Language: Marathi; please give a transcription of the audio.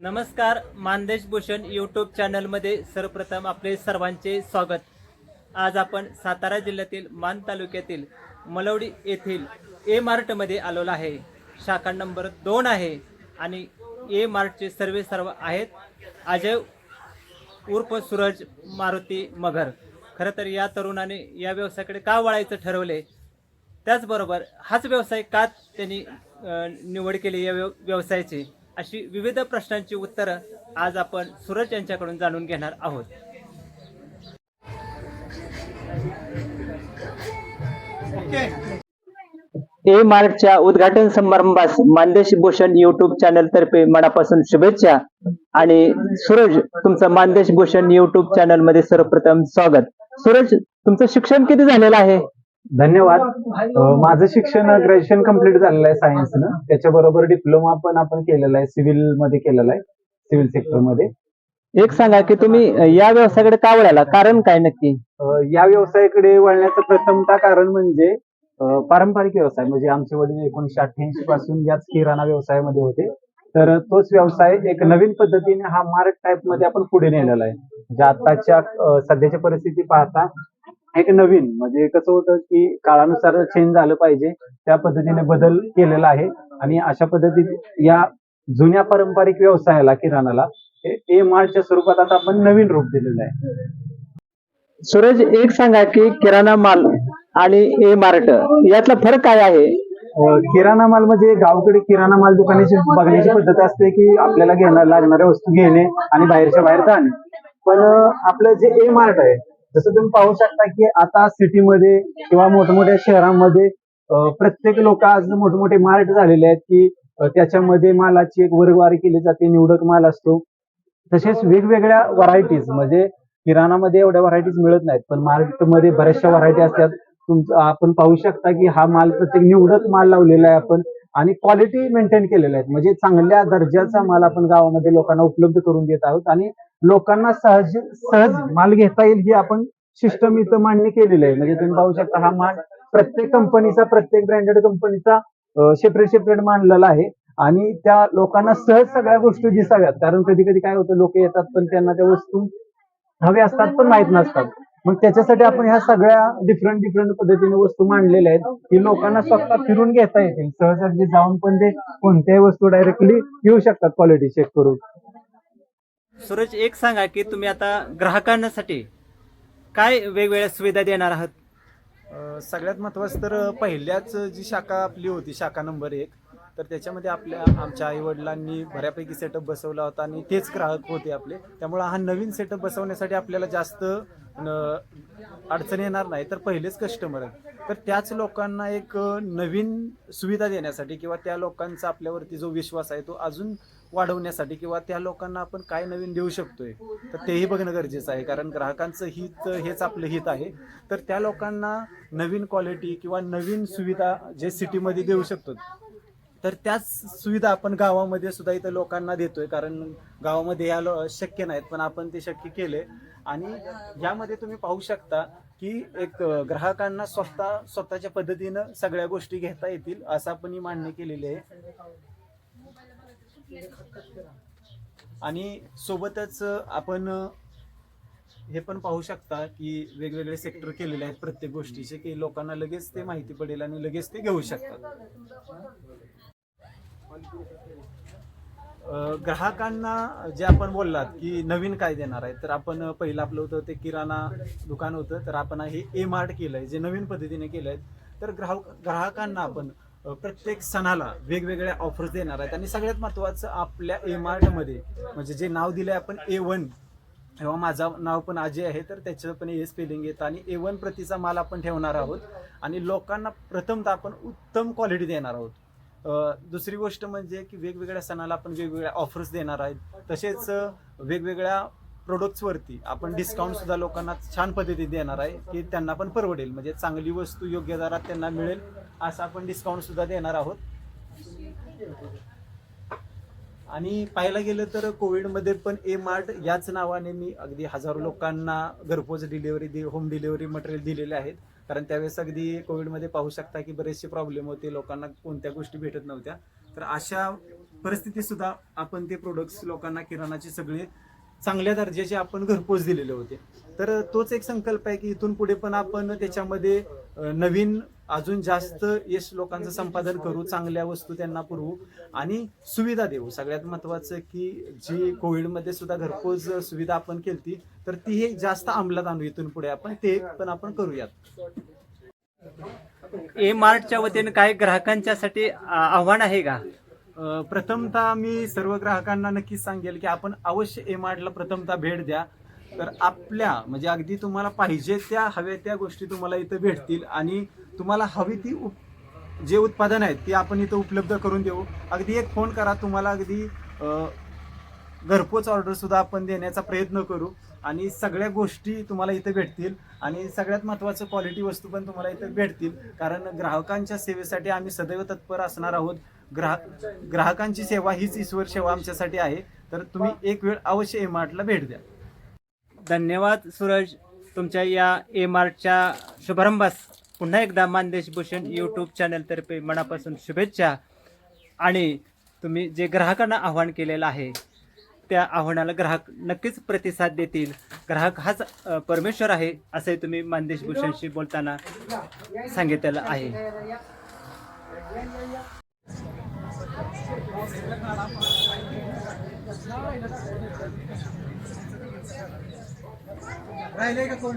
नमस्कार मानदेश भूषण यूट्यूब चॅनलमध्ये सर्वप्रथम आपले सर्वांचे स्वागत. आज आपण सातारा जिल्ह्यातील मान तालुक्यातील मलवडी येथील ए मार्टमध्ये आलेलो आहे. शाखा नंबर दोन आहे आणि ए मार्टचे सर्वे सर्व आहेत. अजय उर्फ सूरज मारुती मगर. खरं तर या तरुणाने या व्यवसायाकडे का वळायचं ठरवले? त्याचबरोबर हाच व्यवसाय का त्यांनी निवड केली या व्यव व्यवसायाची? अशी विविध प्रश्नांची उत्तरं आज आपण सूरज यांच्याकडून जाणून घेणार आहोत. ए मार्टच्या उद्घाटन समारंभास मानदेश भूषण युट्यूब चॅनल तर्फे मनापासून शुभेच्छा. आणि सूरज तुमचं मानदेश भूषण युट्यूब चॅनलमध्ये सर्वप्रथम स्वागत. सूरज तुमचं शिक्षण किती झालेलं आहे? धन्यवाद. माझं शिक्षण ग्रॅज्युएशन कंप्लीट झालेलं आहे सायन्सनं त्याच्याबरोबर डिप्लोमा पण आपण केलेला आहे सिव्हिलमध्ये केलेला आहे सिव्हिल सेक्टरमध्ये. एक सांगा की तुम्ही या व्यवसायाकडे का वळाला? कारण काय नक्की? या व्यवसायाकडे वळण्याचं प्रथमतः कारण म्हणजे पारंपरिक व्यवसाय म्हणजे आमचे वडील एकोणीशे अठ्ठ्याऐंशी पासून याच किराणा व्यवसायामध्ये होते. तर तोच व्यवसाय एक नवीन पद्धतीने हा मार्क टाईपमध्ये आपण पुढे नेलेला आहे. म्हणजे आताच्या सध्याच्या सध्याची परिस्थिती पाहता एक नवीन म्हणजे कसं होतं की काळानुसार चेंज झालं पाहिजे त्या पद्धतीने बदल केलेला आहे. आणि अशा पद्धतीने या जुन्या पारंपरिक व्यवसायाला किराणाला ए मार्टच्या स्वरूपात आता आपण नवीन रूप दिलेलं आहे. सूरज एक सांगा की किराणा माल आणि ए मार्ट यातला फरक काय आहे? अं, किराणा माल म्हणजे गावकडे किराणा माल दुकानाची बघण्याची पद्धत असते की आपल्याला घेणार लागणाऱ्या वस्तू घेणे आणि बाहेरच्या बाहेर जाणे. पण अं, आपलं जे ए मार्ट आहे जसं तुम्ही पाहू शकता की आता सिटीमध्ये किंवा मोठमोठ्या शहरांमध्ये अं, प्रत्येक लोक आज मोठमोठे मार्ट झालेले आहेत की अं, त्याच्यामध्ये मालाची एक वर्गवारी केली जाते निवडक माल असतो. तसेच वेगवेगळ्या व्हरायटीज म्हणजे किराणामध्ये एवढ्या व्हरायटीज मिळत नाहीत पण मार्केटमध्ये बऱ्याचशा व्हरायटी असतात. तुमचं आपण पाहू शकता की हा माल प्रत्येक निवडक माल लावलेला आहे आपण आणि क्वालिटी मेंटेन केलेल्या आहेत म्हणजे चांगल्या दर्जाचा माल आपण गावामध्ये लोकांना उपलब्ध करून देत आहोत आणि लोकांना सहज सहज माल घेता येईल ही आपण सिस्टम इथं मांडणी केलेलं आहे. म्हणजे तुम्ही पाहू शकता हा माल प्रत्येक कंपनीचा प्रत्येक ब्रँडेड कंपनीचा सेपरेट सेपरेट मांडलेला आहे. आणि त्या लोकांना सहज सगळ्या गोष्टी दिसाव्यात. कारण कधी कधी काय होतं लोक येतात पण त्यांना त्या वस्तू हवे असतात पण माहीत नसतात. मग त्याच्यासाठी आपण ह्या सगळ्या डिफरंट डिफरंट पद्धतीने वस्तू मांडलेल्या आहेत की लोकांना स्वतः फिरून घेता येतील. सहज अगदी जाऊन पण ते कोणत्याही वस्तू डायरेक्टली घेऊ शकतात क्वालिटी चेक करून. सूरज एक सांगा की तुम्ही आता ग्राहकांसाठी काय वेगवेगळ्या सुविधा देणार आहात? सगळ्यात महत्वाचं तर पहिल्याच जी शाखा आपली होती शाखा नंबर एक तर त्याच्यामध्ये आपल्या आमच्या आई वडिलांनी बऱ्यापैकी सेटअप बसवला होता आणि तेच ग्राहक होते आपले. त्यामुळे हा नवीन सेटअप बसवण्यासाठी आपल्याला जास्त अडचण येणार नाही तर पहिलेच कस्टमर आहेत. तर त्याच लोकांना एक नवीन सुविधा देण्यासाठी किंवा त्या लोकांचा आपल्यावरती जो विश्वास आहे तो अजून वाढवण्यासाठी किंवा त्या लोकांना आपण काय नवीन देऊ शकतोय तर तेही बघणं गरजेचं आहे. कारण ग्राहकांचं हित हेच आपलं हित आहे. तर त्या लोकांना नवीन क्वालिटी किंवा नवीन सुविधा जे सिटीमध्ये देऊ शकतो तर त्याच सुविधा आपण गावामध्ये सुद्धा इथं लोकांना देतोय. कारण गावामध्ये या लो- शक्य नाहीत पण आपण ते शक्य केले आणि यामध्ये तुम्ही पाहू शकता की एक ग्राहकांना स्वतः स्वतःच्या पद्धतीनं सगळ्या गोष्टी घेता येतील असं आपण ही मान्य केलेली आहे. आणि सोबतच आपण हे पण पाहू शकता की वेगवेगळे सेक्टर केलेले आहेत प्रत्येक गोष्टीचे की लोकांना लगेच ते माहिती पडेल आणि लगेच ते घेऊ शकतात. ग्राहकांना जे आपण बोललात की नवीन काय देणार आहे तर आपण पहिलं आपलं होतं ते किराणा दुकान होतं तर आपण हे ए मार्ट केलं आहे जे नवीन पद्धतीने केलं आहे तर ग्राहक ग्राहकांना आपण प्रत्येक सणाला वेगवेगळ्या ऑफर्स देणार आहेत. आणि सगळ्यात महत्त्वाचं आपल्या ए मार्टमध्ये म्हणजे जे नाव दिलं आहे आपण ए वन किंवा माझं नाव पण आजी आहे तर त्याचं पण हे स्पेलिंग येतं. आणि ए वन प्रतीचा माल आपण ठेवणार आहोत. आणि लोकांना प्रथमतः आपण उत्तम क्वालिटी देणार आहोत. दुसरी गोष्ट म्हणजे की वेगवेगळ्या सणाला आपण वेगवेगळ्या ऑफर्स देणार आहेत. तसेच वेगवेगळ्या प्रोडक्ट्सवरती आपण डिस्काउंट सुद्धा लोकांना छान पद्धतीने देणार आहे की त्यांना पण परवडेल. म्हणजे चांगली वस्तू योग्य दरात त्यांना मिळेल असं आपण डिस्काउंट सुद्धा देणार आहोत. आणि पाहायला गेलं तर कोविडमध्ये पण ए मार्ट याच नावाने मी अगदी हजारो लोकांना घरपोच डिलिव्हरी दे होम डिलिव्हरी मटेरियल दिलेले आहेत. कारण त्यावेळेस अगदी कोविडमध्ये पाहू शकता की बरेचसे प्रॉब्लेम होते लोकांना कोणत्या गोष्टी भेटत नव्हत्या. तर अशा परिस्थितीत सुद्धा आपण ते प्रोडक्ट्स लोकांना किराणाचे सगळे चांगल्या दर्जाचे आपण घरपोच दिलेले होते. तर तोच एक संकल्प आहे की इथून पुढे पण आपण त्याच्यामध्ये नवीन अजून जास्त यश लोकांचं संपादन करू चांगल्या वस्तू त्यांना पुरवू आणि सुविधा देऊ. सगळ्यात महत्वाचं की जी कोविडमध्ये सुद्धा घरपोच सुविधा आपण केली तर ती हे जास्त अंमलात आणू इथून पुढे आपण. ते पण आपण करूयात. ए मार्टच्या वतीने काय ग्राहकांच्यासाठी आव्हान आहे का? प्रथमतः मी सर्व ग्राहकांना नक्कीच सांगेल की आपण अवश्य ए मार्टला प्रथमतः भेट द्या. तर आपल्या म्हणजे अगदी तुम्हाला पाहिजे त्या हव्या त्या गोष्टी तुम्हाला इथं भेटतील आणि तुम्हाला हवी ती उप जे उत्पादन आहेत ते आपण इथं उपलब्ध करून देऊ. अगदी एक फोन करा तुम्हाला अगदी घरपोच ऑर्डरसुद्धा आपण देण्याचा प्रयत्न करू. आणि सगळ्या गोष्टी तुम्हाला इथं भेटतील. आणि सगळ्यात महत्त्वाचं क्वालिटी वस्तू पण तुम्हाला इथं भेटतील. कारण ग्राहकांच्या सेवेसाठी आम्ही सदैव तत्पर असणार आहोत. ग्राहक ग्राहकांची सेवा हीच ईश्वर सेवा आमच्यासाठी आहे. तर तुम्ही एक वेळ अवश्य ए मार्टला भेट द्या. धन्यवाद सूरज. तुमच्या या ए मार्टच्या शुभारंभास. पुन्हा एकदा मानदेश भूषण यूट्यूब चॅनलतर्फे मनापासून शुभेच्छा. आणि तुम्ही जे ग्राहकांना आव्हान केलेलं आहे त्या आव्हानाला ग्राहक नक्कीच प्रतिसाद देतील. ग्राहक हाच परमेश्वर आहे असे तुम्ही मानदेश भूषणशी बोलताना सांगितलेलं आहे. राहिले का कोण?